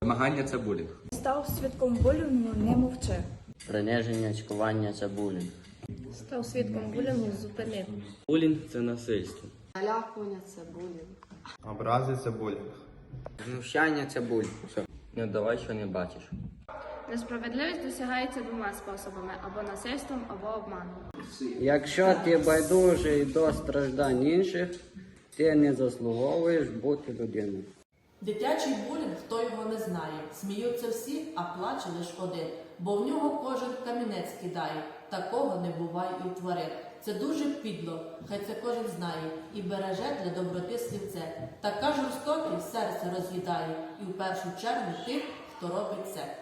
Вимагання це булінг. Став свідком булінгу, не мовчи. Приниження, цькування це булінг. Став свідком булінгу, зупинив. Булінг це насильство. Налякування це булінг. Образи це булінг. Знущання це булінг. Не давай, що не бачиш. Несправедливість досягається двома способами або насильством, або обманом. Якщо ти байдужий до страждань інших, ти не заслуговуєш бути людиною. Дитячий булінг, хто його не знає. Сміються всі, а плаче лиш один. Бо в нього кожен камінець кидає. Такого не буває і в тварин. Це дуже підло, хай це кожен знає, і береже для доброти слівце. Така жорстокість серце роз'їдає, і в першу чергу тих, хто робить це.